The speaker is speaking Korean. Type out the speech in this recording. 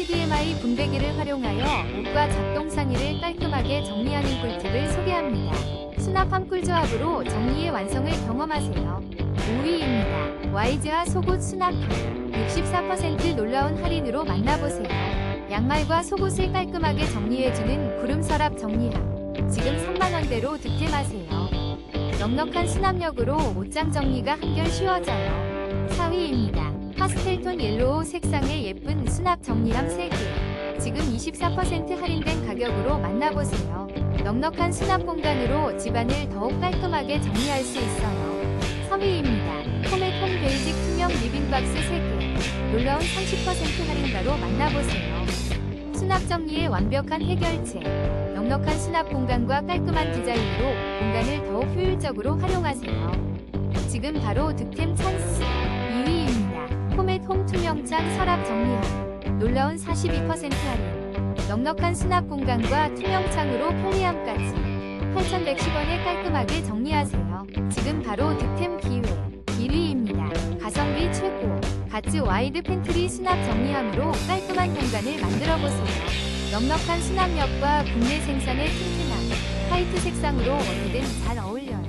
HDMI 분배기를 활용하여 옷과 작동 상의를 깔끔하게 정리하는 꿀팁을 소개합니다. 수납함 꿀조합으로 정리의 완성을 경험하세요. 5위입니다. 와이즈와 속옷 수납함 64% 놀라운 할인으로 만나보세요. 양말과 속옷을 깔끔하게 정리해주는 구름 서랍 정리함 지금 3만원대로 득템하세요. 넉넉한 수납력으로 옷장 정리가 한결 쉬워져요. 4위입니다. 파스텔톤 옐로우 색상의 예쁜 수납 정리함 3개. 지금 24% 할인된 가격으로 만나보세요. 넉넉한 수납 공간으로 집안을 더욱 깔끔하게 정리할 수 있어요. 3위입니다. 코메 홈 베이직 투명 리빙박스 3개. 놀라운 30% 할인가로 만나보세요. 수납 정리의 완벽한 해결책. 넉넉한 수납 공간과 깔끔한 디자인으로 공간을 더욱 효율적으로 활용하세요. 지금 바로 득템 찬스 2위입니다. 투명창 서랍 정리함 놀라운 42% 할인 넉넉한 수납 공간과 투명창으로 편리함까지 8,110원에 깔끔하게 정리하세요. 지금 바로 득템 기회 1위입니다. 가성비 최고 가츠 와이드 팬트리 수납 정리함으로 깔끔한 공간을 만들어보세요. 넉넉한 수납력과 국내 생산의 튼튼함, 화이트 색상으로 어디든 잘 어울려요.